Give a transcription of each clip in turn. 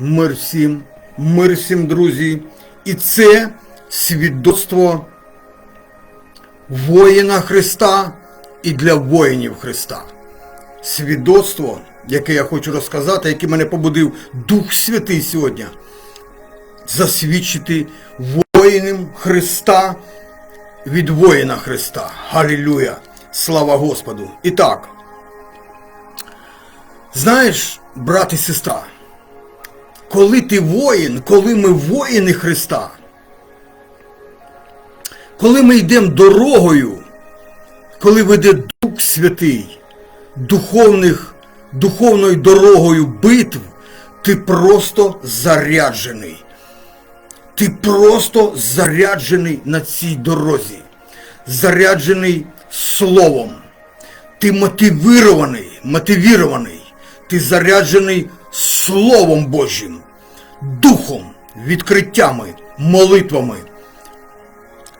Мир всім, мир всім, друзі. І це свідоцтво воїна Христа і для воїнів Христа. Свідоцтво, яке я хочу розказати, яке мене побудив Дух Святий сьогодні. Засвідчити воїнам Христа від воїна Христа. Галілюя! Слава Господу! І так, знаєш, брат і сестра, коли ти воїн, коли ми воїни Христа, коли ми йдемо дорогою, коли веде Дух Святий, духовних, духовною дорогою битв, ти просто заряджений. Ти просто заряджений на цій дорозі, заряджений словом. Ти мотивірований, мотивірований, ти заряджений Словом Божим, духом, відкриттями, молитвами.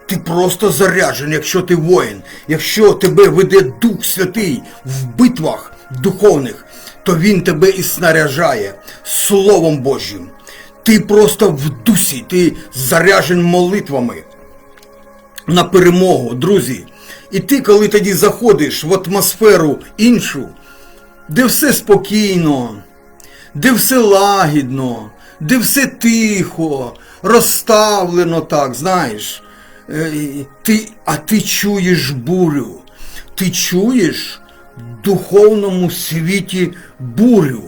Ти просто заряджений, якщо ти воїн, якщо тебе веде Дух Святий в битвах духовних, то Він тебе і снаряжає Словом Божим. Ти просто в дусі, ти заряджен молитвами на перемогу, друзі. І ти, коли тоді заходиш в атмосферу іншу, де все спокійно, де все лагідно, де все тихо, розставлено так, знаєш, е, ти, а ти чуєш бурю, ти чуєш в духовному світі бурю.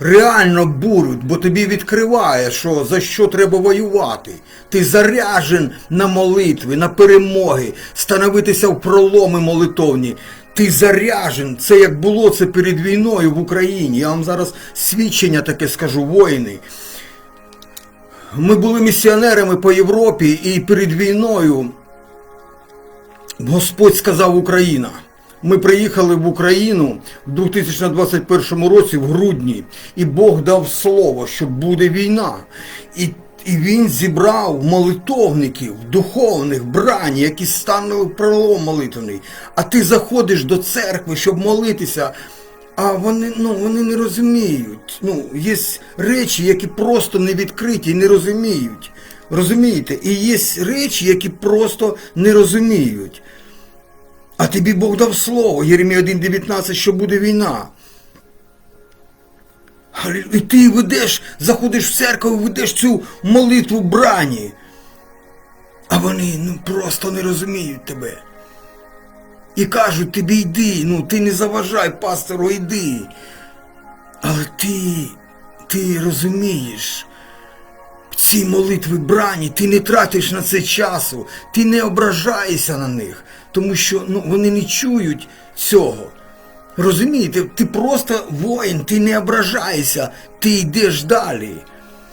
Реально бурю, бо тобі відкриває, що за що треба воювати. Ти заряжен на молитви, на перемоги, становитися в проломи молитовні. Ти заряжен. Це як було це перед війною в Україні. Я вам зараз свідчення таке скажу, воїни. Ми були місіонерами по Європі і перед війною Господь сказав Україна. Ми приїхали в Україну в 2021 році, в грудні, і Бог дав слово, що буде війна. І, і він зібрав молитовників, духовних, брані, які станули пролом молитвений. А ти заходиш до церкви, щоб молитися. А вони ну, вони не розуміють. Ну, Є речі, які просто не відкриті і не розуміють. Розумієте? І є речі, які просто не розуміють. А тобі Бог дав слово, Єремія 1,19, що буде війна. І ти ведеш, заходиш в церкву, ведеш цю молитву брані. А вони ну, просто не розуміють тебе. І кажуть, тобі йди, ну ти не заважай, пастору, йди. Але ти, ти розумієш, ці молитви брані, ти не тратиш на це часу, ти не ображаєшся на них, тому що ну, вони не чують цього. Розумієте, ти просто воїн, ти не ображаєшся, ти йдеш далі.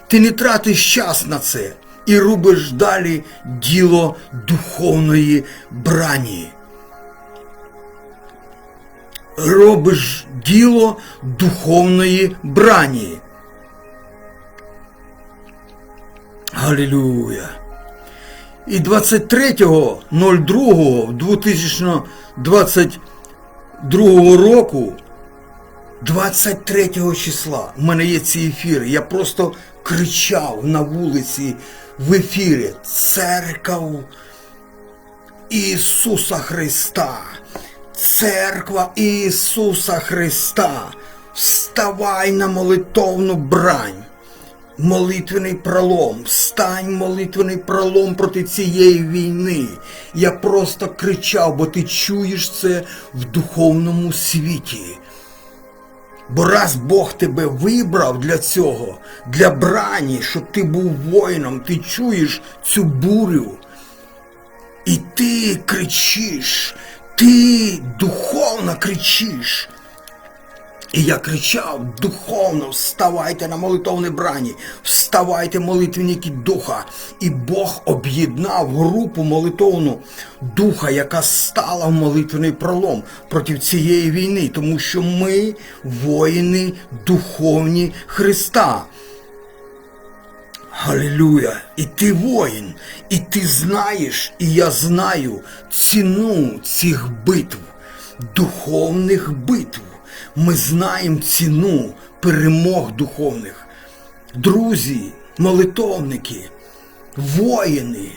Ти не тратиш час на це і робиш далі діло духовної брані. Робиш діло духовної брані. Галілюя. І 23.02.2022 року, 23 числа, в мене є ці ефіри. Я просто кричав на вулиці в ефірі Церков Ісуса Христа. Церква Ісуса Христа. Вставай на молитовну брань молитвений пролом, стань молитвений пролом проти цієї війни. Я просто кричав, бо ти чуєш це в духовному світі. Бо раз Бог тебе вибрав для цього, для брані, щоб ти був воїном, ти чуєш цю бурю. І ти кричиш, ти духовно кричиш. І я кричав духовно, вставайте на молитовні брані, вставайте, молитвенники духа. І Бог об'єднав групу молитовну духа, яка стала в молитвений пролом проти цієї війни, тому що ми воїни духовні Христа. Галилюя! І ти воїн, і ти знаєш, і я знаю ціну цих битв, духовних битв. Ми знаємо ціну перемог духовних. друзі, молитовники, воїни.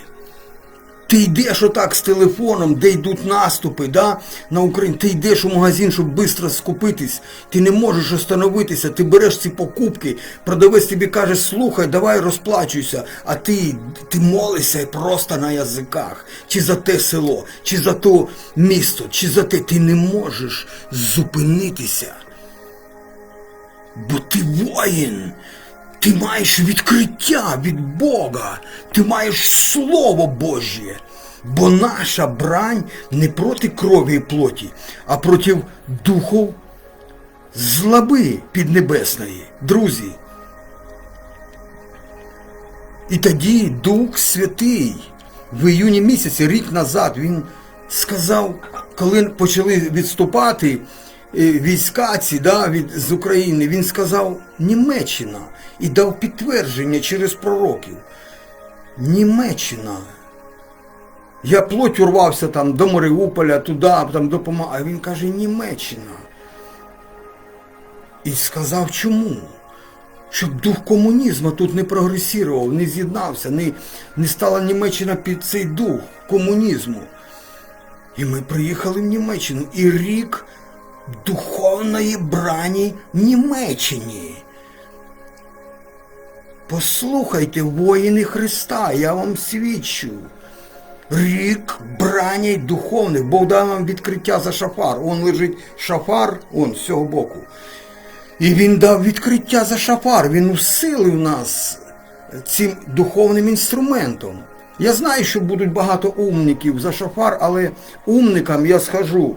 Ти йдеш отак з телефоном, де йдуть наступи да, на Україну. Ти йдеш у магазин, щоб швидко скупитись. Ти не можеш остановитися, ти береш ці покупки, продавець тобі каже, слухай, давай розплачуйся, а ти, ти молишся просто на язиках. Чи за те село, чи за то місто, чи за те. Ти не можеш зупинитися. Бо ти воїн. Ти маєш відкриття від Бога, ти маєш Слово Божє. Бо наша брань не проти крові і плоті, а проти духов злоби піднебесної. Друзі. І тоді Дух Святий в іюні місяці, рік назад, він сказав, коли почали відступати е, війська ці да, від, з України, він сказав Німеччина і дав підтвердження через пророків. Німеччина. Я плоть урвався там до Маріуполя, туди, там допомагав. А він каже, Німеччина. І сказав чому? Щоб дух комунізму тут не прогресував, не з'єднався, не, не стала Німеччина під цей дух комунізму. І ми приїхали в Німеччину. І рік духовної брані в Німеччині. Послухайте, воїни Христа, я вам свідчу. Рік брані духовних, Бог дав нам відкриття за шафар. Он лежить шафар, он з цього боку. І він дав відкриття за шафар, він усилив нас цим духовним інструментом. Я знаю, що будуть багато умників за шафар, але умникам я скажу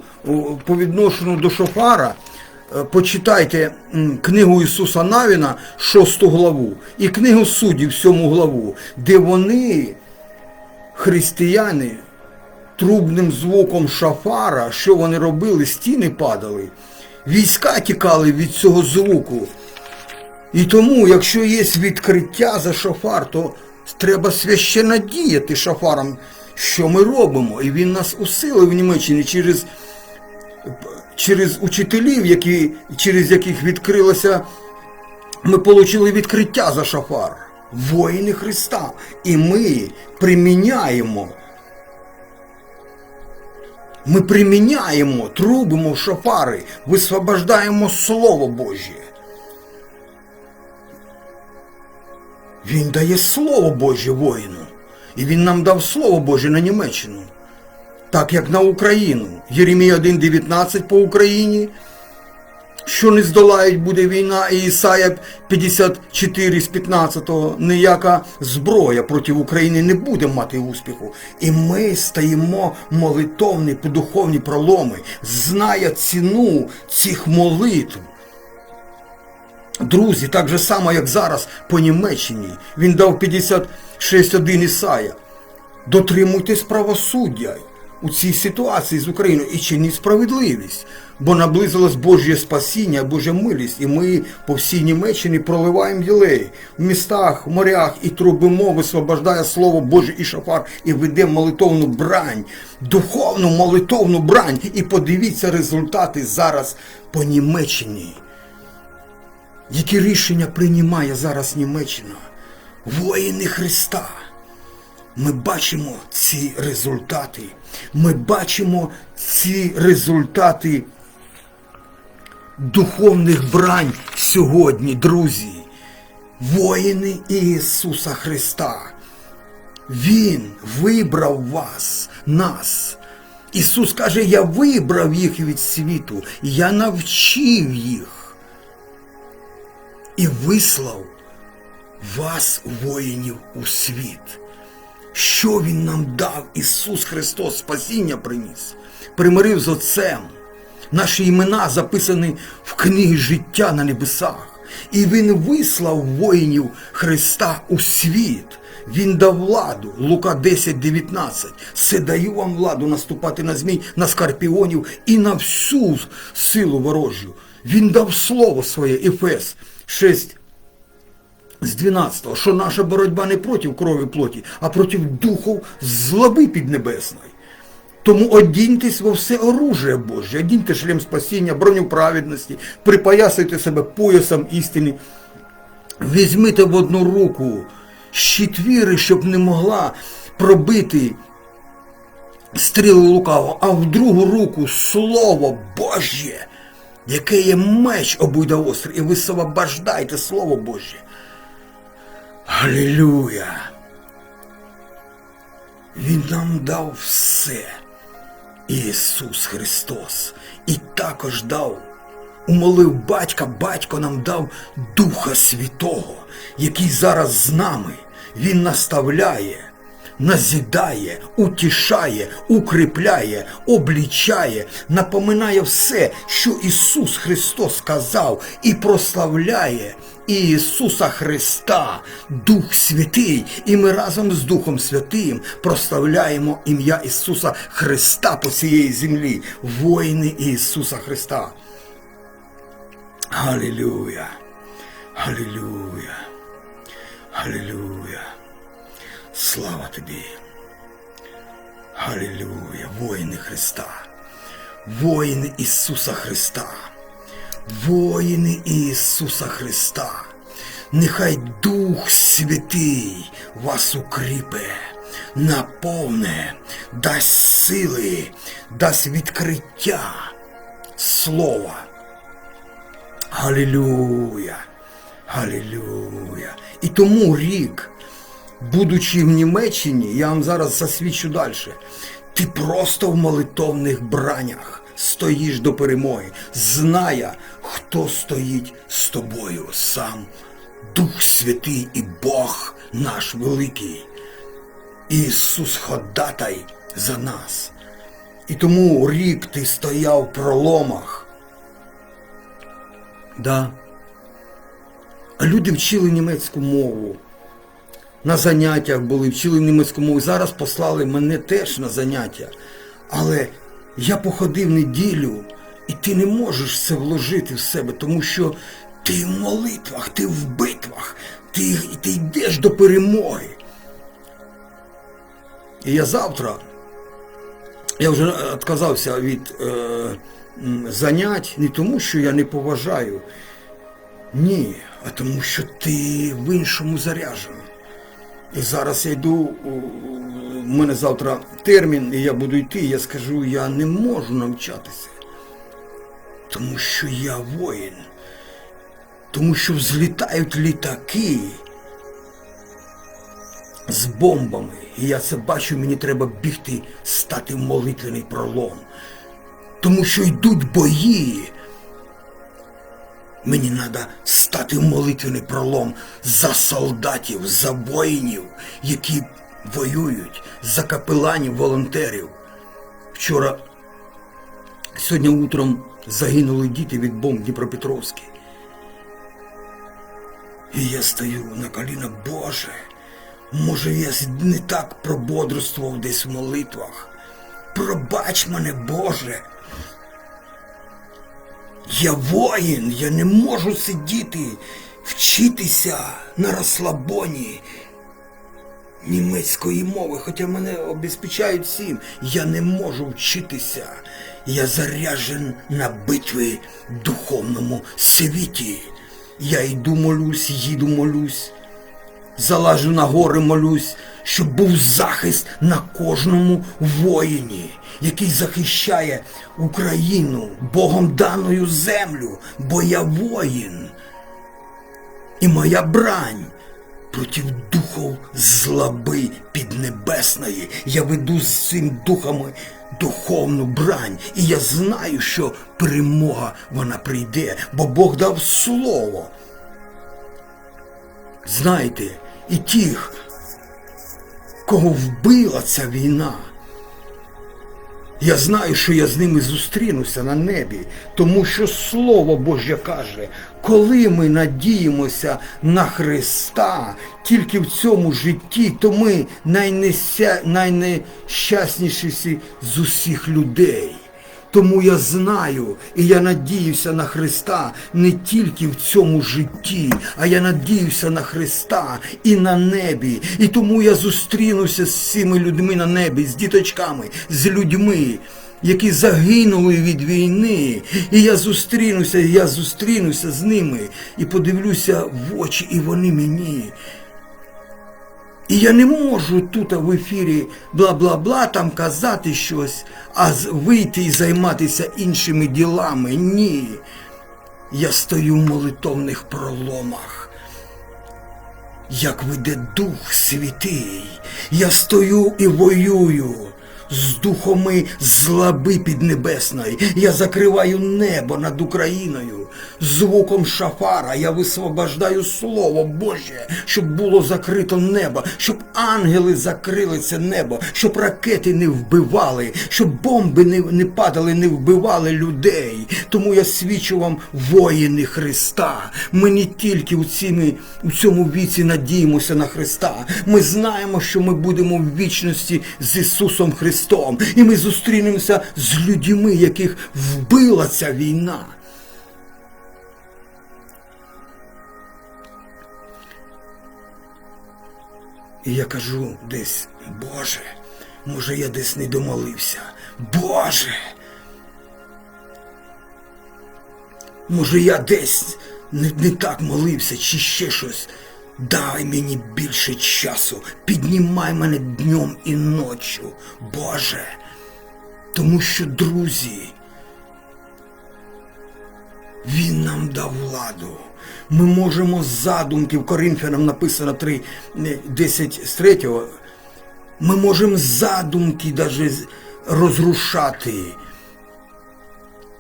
по відношенню до шафара, е, почитайте книгу Ісуса Навіна, 6 главу, і книгу суддів, 7 главу, де вони, християни, трубним звуком шафара, що вони робили, стіни падали, війська тікали від цього звуку. І тому, якщо є відкриття за шафар, то треба священно діяти шафаром, що ми робимо. І він нас усилив в Німеччині через, через учителів, які, через яких відкрилося, ми отримали відкриття за шафар. Воїни Христа. І ми приміняємо. Ми приміняємо, трубимо шафари, висвобождаємо Слово Божє. Він дає Слово Боже воїну. І він нам дав Слово Боже на Німеччину. Так як на Україну. Єремія 1.19 по Україні. Що не здолають буде війна, і Ісая 54 з 15 ніяка зброя проти України не буде мати успіху. І ми стаємо молитовні духовні проломи, зная ціну цих молитв. Друзі, так же само, як зараз по Німеччині. Він дав 56.1 Ісая. Дотримуйтесь правосуддя у цій ситуації з Україною і чиніть справедливість, бо наблизилось Божє спасіння, Божа милість, і ми по всій Німеччині проливаємо ділей в містах, в морях і трубимо, висвобождає Слово Боже і шафар, і ведемо молитовну брань, духовну молитовну брань. І подивіться результати зараз по Німеччині. Які рішення приймає зараз Німеччина? Воїни Христа. Ми бачимо ці результати. Ми бачимо ці результати духовних брань сьогодні, друзі. Воїни Ісуса Христа. Він вибрав вас, нас. Ісус каже, я вибрав їх від світу, я навчив їх і вислав вас, воїнів, у світ. Що Він нам дав? Ісус Христос спасіння приніс, примирив з Отцем. Наші імена записані в книгі життя на небесах. І Він вислав воїнів Христа у світ. Він дав владу, Лука 10, 19. Все даю вам владу наступати на змій, на скорпіонів і на всю силу ворожу. Він дав слово своє, Ефес 6, з 12-го, що наша боротьба не проти крові плоті, а проти духов злоби піднебесної. Тому одіньтесь во все оружие Боже, одіньте шлем спасіння, броню праведності, припоясуйте себе поясом істини, Візьмите в одну руку щит віри, щоб не могла пробити стріли лукаво, а в другу руку Слово Божє, яке є меч обуйда острий, і висвобождайте Слово Божє. Алілюя! Він нам дав все. Ісус Христос. І також дав, умолив батька, батько нам дав Духа Святого, який зараз з нами. Він наставляє, назідає, утішає, укріпляє, облічає, напоминає все, що Ісус Христос сказав, і прославляє Ісуса Христа, Дух Святий, і ми разом з Духом Святим прославляємо ім'я Ісуса Христа по цієї землі, воїни Ісуса Христа. Алілюя! Алілюя! Алілюя! Слава тобі! Алілюя! Воїни Христа! Воїни Ісуса Христа! Воїни Ісуса Христа! Нехай Дух Святий вас укріпе, наповне, дасть сили, дасть відкриття слова. Галілюя! Галілюя! І тому рік, будучи в Німеччині, я вам зараз засвідчу далі. Ти просто в молитовних бранях стоїш до перемоги, зная, хто стоїть з тобою сам. Дух Святий і Бог наш великий. Ісус ходатай за нас. І тому рік ти стояв в проломах. Да. А люди вчили німецьку мову. На заняттях були, вчили німецьку мову. Зараз послали мене теж на заняття. Але я походив неділю, і ти не можеш це вложити в себе, тому що ти в молитвах, ти в битвах, ти, ти йдеш до перемоги. І я завтра, я вже відказався від е, занять не тому, що я не поважаю, ні, а тому, що ти в іншому заряджений. І зараз я йду, у мене завтра термін, і я буду йти, і я скажу, я не можу навчатися. Тому що я воїн. Тому що взлітають літаки з бомбами. І я це бачу, мені треба бігти, стати в молитвений пролом. Тому що йдуть бої. Мені треба стати в молитвений пролом за солдатів, за воїнів, які воюють, за капеланів, волонтерів. Вчора, сьогодні утром загинули діти від бомб Дніпропетровській. І я стою на коліна, Боже, може я не так прободрствував десь в молитвах. Пробач мене, Боже. Я воїн, я не можу сидіти, вчитися на розслабоні німецької мови, хоча мене обезпечають всім. Я не можу вчитися. Я заряджен на битви в духовному світі. Я йду молюсь, їду молюсь, залажу на гори молюсь, щоб був захист на кожному воїні, який захищає Україну, Богом даною землю, бо я воїн. І моя брань проти духов злоби піднебесної. Я веду з цим духами духовну брань. І я знаю, що перемога вона прийде, бо Бог дав слово. Знаєте, і тих, кого вбила ця війна. Я знаю, що я з ними зустрінуся на небі, тому що Слово Боже каже, коли ми надіємося на Христа тільки в цьому житті, то ми найнеся, найнещасніші з усіх людей. Тому я знаю і я надіюся на Христа не тільки в цьому житті, а я надіюся на Христа і на небі. І тому я зустрінуся з цими людьми на небі, з діточками, з людьми, які загинули від війни. І я зустрінуся, я зустрінуся з ними і подивлюся в очі, і вони мені. І я не можу тут в ефірі бла-бла-бла там казати щось, а вийти і займатися іншими ділами. Ні. Я стою в молитовних проломах. Як веде Дух Святий, я стою і воюю з духами злаби піднебесної. Я закриваю небо над Україною. Звуком шафара я висвобождаю Слово Боже, щоб було закрито небо, щоб ангели закрили це небо, щоб ракети не вбивали, щоб бомби не, не падали, не вбивали людей. Тому я свідчу вам воїни Христа. Ми не тільки у, цими, у цьому віці надіємося на Христа. Ми знаємо, що ми будемо в вічності з Ісусом Христом. І ми зустрінемося з людьми, яких вбила ця війна. І я кажу десь, Боже, може я десь не домолився. Боже. Може я десь не, не так молився чи ще щось. Дай мені більше часу, піднімай мене днем і ночю, Боже. Тому що, друзі, він нам дав владу. Ми можемо задумки, в Коринфянам написано 3, не, 10 з 3, ми можемо задумки з- розрушати.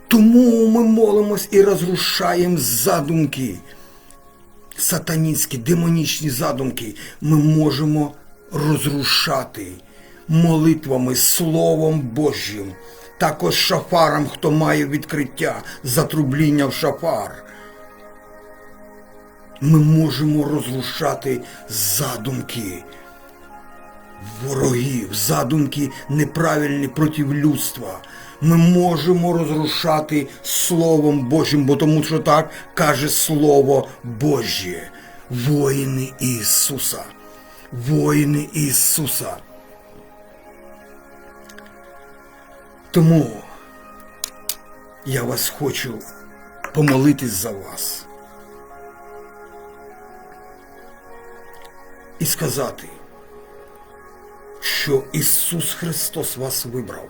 Тому ми молимось і розрушаємо задумки. Сатанінські, демонічні задумки ми можемо розрушати молитвами, Словом Божим, також шафаром, хто має відкриття, затрубління в шафар. Ми можемо розрушати задумки ворогів, задумки неправильні проти людства. Ми можемо розрушати Словом Божим, бо тому що так каже Слово Божє. Воїни Ісуса. Воїни Ісуса. Тому я вас хочу помолитись за вас. І сказати, що Ісус Христос вас вибрав.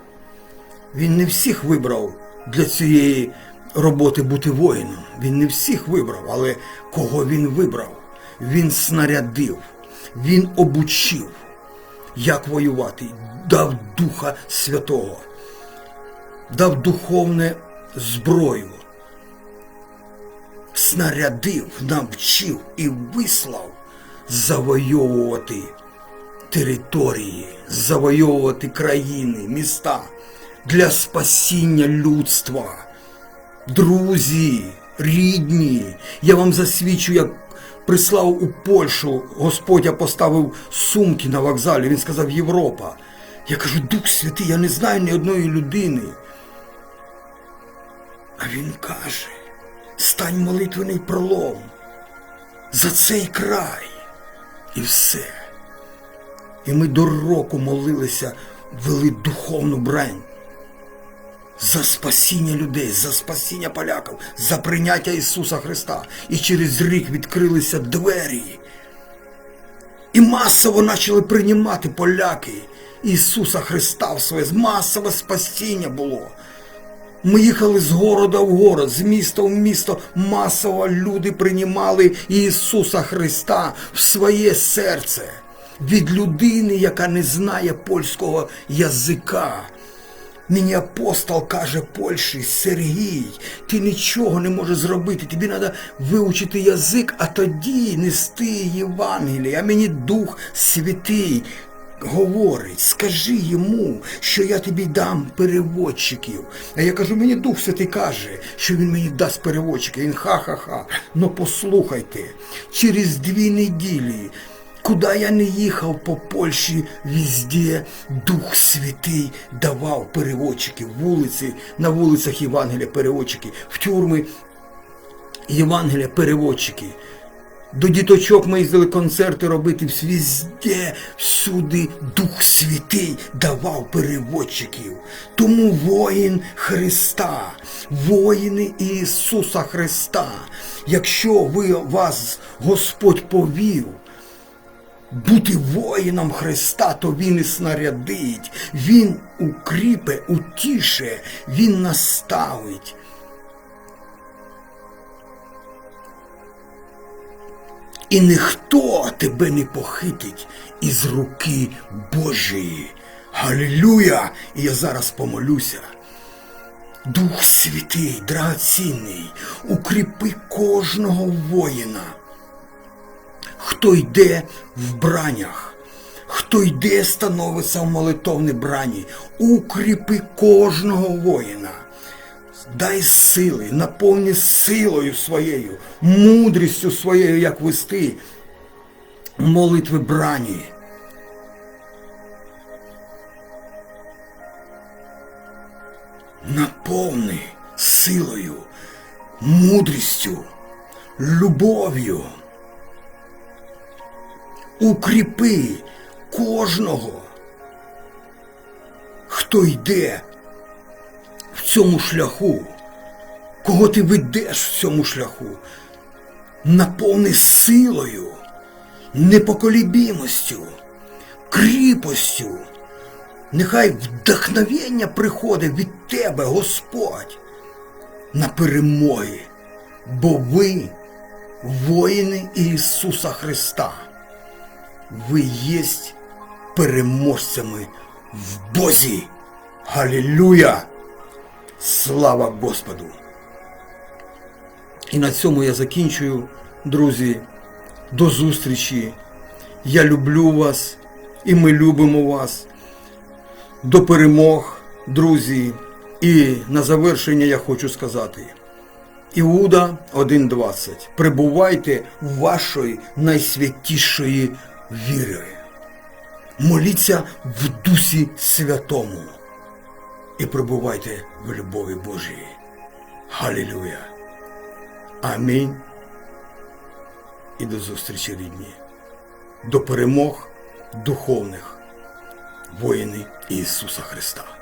Він не всіх вибрав для цієї роботи бути воїном. Він не всіх вибрав, але кого він вибрав? Він снарядив, він обучив, як воювати, дав Духа Святого, дав духовне зброю, снарядив, навчив і вислав завойовувати території, завойовувати країни, міста для спасіння людства. Друзі, рідні, я вам засвідчу, як прислав у Польщу, Господь я поставив сумки на вокзалі, він сказав Європа. Я кажу, Дух Святий, я не знаю ні одної людини. А він каже, стань молитвений пролом за цей край. І все. І ми до року молилися, вели духовну брань за спасіння людей, за спасіння поляків, за прийняття Ісуса Христа. І через рік відкрилися двері. І масово почали приймати поляки Ісуса Христа в своє масове спасіння було. Ми їхали з города в город, з міста в місто. Масово люди приймали Ісуса Христа в своє серце від людини, яка не знає польського язика. Мені апостол каже Польщі, Сергій, ти нічого не можеш зробити, тобі треба вивчити язик, а тоді нести Євангеліє. А мені Дух Святий говорить, скажи йому, що я тобі дам переводчиків. А я кажу, мені Дух Святий каже, що він мені дасть переводчиків. Він ха-ха-ха. Ну послухайте, через дві неділі. Куда я не їхав по Польщі, везде Дух Святий давав переводчики, вулиці, на вулицях Євангелія переводчики, в тюрми Євангелія переводчики. До діточок ми їздили концерти робити везде, всюди Дух Святий давав переводчиків. Тому воїн Христа, воїни Ісуса Христа. Якщо ви вас Господь повів, бути воїном Христа, то Він і снарядить, Він укріпе, утіше, Він наставить. І ніхто тебе не похитить із руки Божої. Галілюя! І я зараз помолюся. Дух Святий, драгоцінний, укріпи кожного воїна, хто йде в бранях, хто йде, становиться в молитовній брані, укріпи кожного воїна. Дай сили, наповни силою своєю, мудрістю своєю, як вести молитви брані. Наповни силою, мудрістю, любов'ю. Укріпи кожного, хто йде цьому шляху, кого ти ведеш в цьому шляху, наповни силою, непоколібімостю, кріпостю. Нехай вдохновення приходить від Тебе, Господь, на перемоги, бо ви воїни Ісуса Христа. Ви єсть переможцями в Бозі. Галілюя! Слава Господу! І на цьому я закінчую, друзі. До зустрічі. Я люблю вас і ми любимо вас. До перемог, друзі. І на завершення я хочу сказати. Іуда 1.20. Прибувайте в вашої найсвятішої віри. Моліться в Дусі Святому і пробувайте в любові Божій. Халілюя. Амінь. І до зустрічі рідні. До перемог духовних воїни Ісуса Христа.